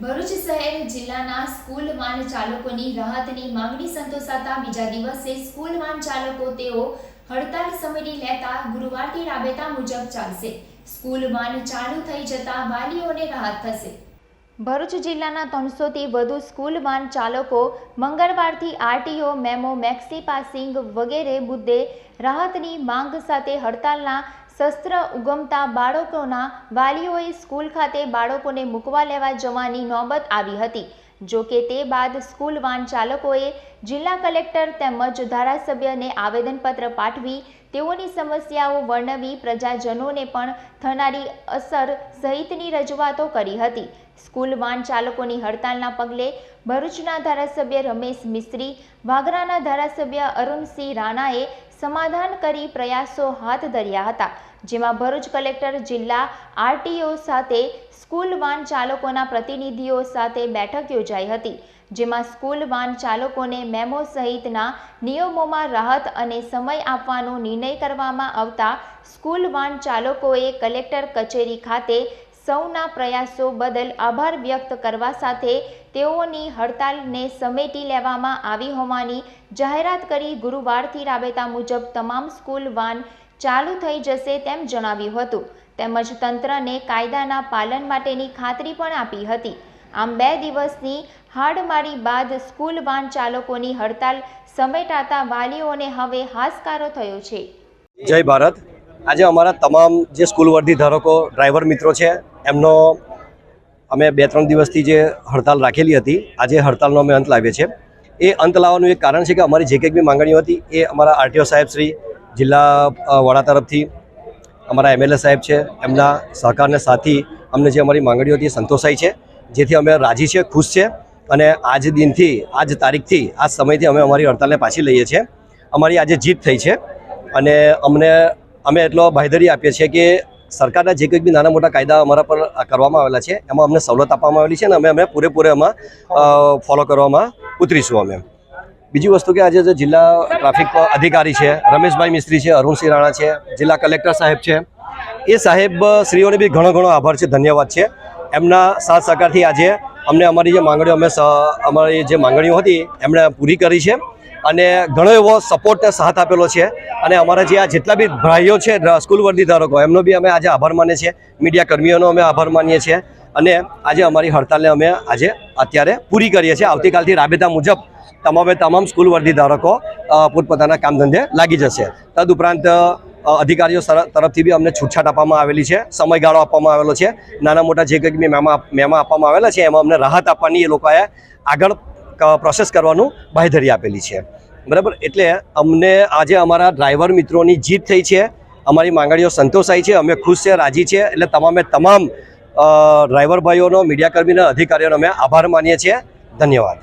ભરૂચ શહેર જિલ્લાના school van ચાલકોની રાહતની માંગણી સંતોષાતા બીજા દિવસે સ્કૂલ વાન ચાલકો તેઓ હડતાલ સમયની લેતા ગુરુવારથી રાબેતા મુજબ ચાલશે. સ્કૂલ વાન ચાલુ થઈ જતા વાલીઓને રાહત થશે. ભરૂચ જિલ્લાના ત્રણસોથી વધુ સ્કૂલ વાન ચાલકો મંગળવારથી આરટીઓ, મેમો, મેક્સી પાસિંગ વગેરે મુદ્દે રાહતની માંગ સાથે હડતાલના શસ્ત્ર ઉગમતા બાળકોના વાલીઓએ સ્કૂલ ખાતે બાળકોને મૂકવા લેવા જવાની નોબત આવી હતી. જો કે તે બાદ સ્કૂલ વાન ચાલકોએ જિલ્લા કલેક્ટર તેમજ ધારાસભ્યને આવેદનપત્ર પાઠવી તેઓની સમસ્યાઓ વર્ણવી પ્રજાજનોને પણ થનારી અસર સહિતની રજૂઆતો કરી હતી. સ્કૂલ વાન ચાલકોની હડતાલના પગલે ભરૂચના ધારાસભ્ય રમેશ મિસ્ત્રી, વાગરાના ધારાસભ્ય અરુણસિંહ રાણાએ સમાધાન કરી પ્રયાસો હાથ ધર્યા હતા, જેમાં ભરૂચ કલેક્ટર જિલ્લા આરટીઓ સાથે સ્કૂલ વાન ચાલકોના પ્રતિનિધિઓ સાથે બેઠક યોજાઈ હતી, જેમાં સ્કૂલ વાન ચાલકોને મેમો સહિતના નિયમોમાં રાહત અને સમય આપવાનો નિર્ણય કરવામાં આવતા સ્કૂલ વાન ચાલકોએ કલેક્ટર કચેરી ખાતે સૌના પ્રયાસો બદલ આભાર વ્યક્ત કરવા સાથે તેઓની હડતાલને સમેટી લેવામાં આવી હોવાની જાહેરાત કરી ગુરુવારથી રાબેતા મુજબ તમામ સ્કૂલ વાન ચાલુ થઈ જશે તેમ જણાવ્યું હતું. તેમજ તંત્રને કાયદાના પાલન માટેની ખાતરી પણ આપી હતી. આમ બે દિવસની હાડમારી બાદ સ્કૂલ વાન ચાલકોની હડતાલ સમેટાતા વાલીઓને હવે હાશકારો થયો છે. જય ભારત. આજે અમારા તમામ જે સ્કૂલ વર્ધી ધારકો, ડ્રાઈવર મિત્રો છે એમનો અમે બે ત્રણ દિવસથી જે હડતાલ રાખેલી હતી, આજે હડતાલનો અમે અંત લાવીએ છીએ. એ અંત લાવવાનું એક કારણ છે કે અમારી જે કંઈક બી માંગણીઓ હતી, એ અમારા આરટીઓ સાહેબ શ્રી, જિલ્લા વડા તરફથી, અમારા એમએલએ સાહેબ છે, એમના સહકારને સાથી, અમને જે અમારી માંગણીઓ હતી એ સંતોષાઈ છે. જેથી અમે રાજી છે ખુશ છે અને આજ દિનથી, આજ તારીખથી, આજ સમયથી અમે અમારી હડતાલને પાછી લઈએ છીએ. અમારી આજે જીત થઈ છે અને અમને, અમે એટલો બાંહેધરી આપીએ છીએ કે સરકારના જે કંઈક બી નાના મોટા કાયદા અમારા પર કરવામાં આવેલા છે, એમાં અમને સવલત આપવામાં આવેલી છે અને અમે અમે પૂરેપૂરે એમાં ફોલો કરવામાં ઉતરીશું અમે. બીજી વસ્તુ કે આજે જે જિલ્લા ટ્રાફિક અધિકારી છે, રમેશભાઈ મિસ્ત્રી છે, અરુણસિંહ રાણા છે, જિલ્લા કલેક્ટર સાહેબ છે, એ સાહેબ શ્રીઓને બી ઘણો ઘણો આભાર છે, ધન્યવાદ છે. એમના સાથ સહકારથી આજે અમને અમારી જે માંગણીઓ, અમે અમારી જે માંગણીઓ હતી, એમણે પૂરી કરી છે અને ઘણો એવો સપોર્ટ સાથ આપેલો છે. અને અમારા જે આ જેટલા બી ભાઈઓ છે સ્કૂલ વર્દી ધારકો, એમનો બી અમે આજે આભાર માનીએ છીએ. મીડિયા કર્મીઓનો અમે આભાર માનીએ છીએ. અને આજે અમારી હડતાલને અમે આજે અત્યારે પૂરી કરીએ છીએ. આવતીકાલથી રાબેતા મુજબ તમામે તમામ સ્કૂલ વર્દી ધારકો પોતપોતાના કામ ધંધે લાગી જશે. તદુપરાંત અધિકારીઓ તરફથી બી અમને છૂટછાટ આપવામાં આવેલી છે. સમયગાળો આપવામાં આવેલો છે. નાના મોટા જે કંઈક બી મેમા મેમા આપવામાં આવેલા છે, એમાં અમને રાહત આપવાની એ લોકોએ આગળ પ્રોસેસ કરવાનું બાંહેધરી આપેલી છે. બરાબર? એટલે અમને આજે અમારા ડ્રાઈવર મિત્રોની જીત થઈ છે. અમારી માંગણીઓ સંતોષાઈ છે. અમે ખુશ છે, રાજી છે. એટલે તમામે તમામ ડ્રાઈવર ભાઈઓનો મીડિયાકર્મીના અધિકારીઓનો અમે આભાર માનીએ છીએ. ધન્યવાદ.